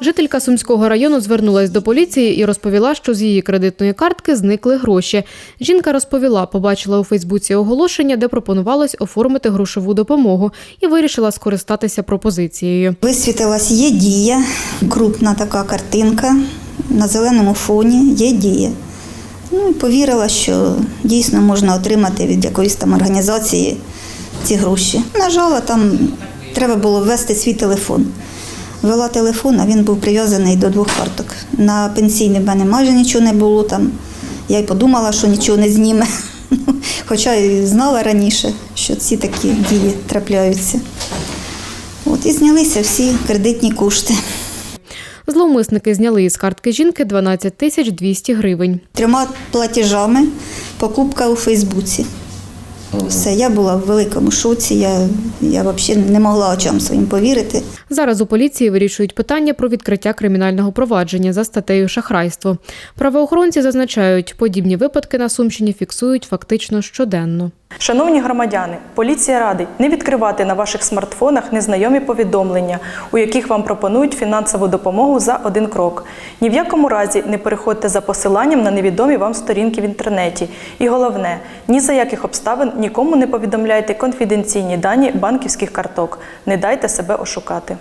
Жителька Сумського району звернулась до поліції і розповіла, що з її кредитної картки зникли гроші. Жінка розповіла, побачила у Фейсбуці оголошення, де пропонувалось оформити грошову допомогу, і вирішила скористатися пропозицією. Висвітилась є дія, крупна така картинка на зеленому фоні є дія. Ну повірила, що дійсно можна отримати від якоїсь там організації ці гроші. Нажала там, треба було ввести свій телефон. Ввела телефон, а він був прив'язаний до двох карток. На пенсійний в мене майже нічого не було там. Я й подумала, що нічого не зніме. Хоча і знала раніше, що ці такі дії трапляються. От і знялися всі кредитні кошти. Зловмисники зняли із картки жінки 12 тисяч 200 гривень. Трьома платежами покупка у Фейсбуці. Все, я була в великому шоці. Я, я взагалі не могла очам своїм повірити. Зараз у поліції вирішують питання про відкриття кримінального провадження за статтею шахрайство. Правоохоронці зазначають, подібні випадки на Сумщині фіксують фактично щоденно. Шановні громадяни, поліція радить не відкривати на ваших смартфонах незнайомі повідомлення, у яких вам пропонують фінансову допомогу за один крок. Ні в якому разі не переходьте за посиланням на невідомі вам сторінки в інтернеті. І головне, ні за яких обставин нікому не повідомляйте конфіденційні дані банківських карток. Не дайте себе ошукати.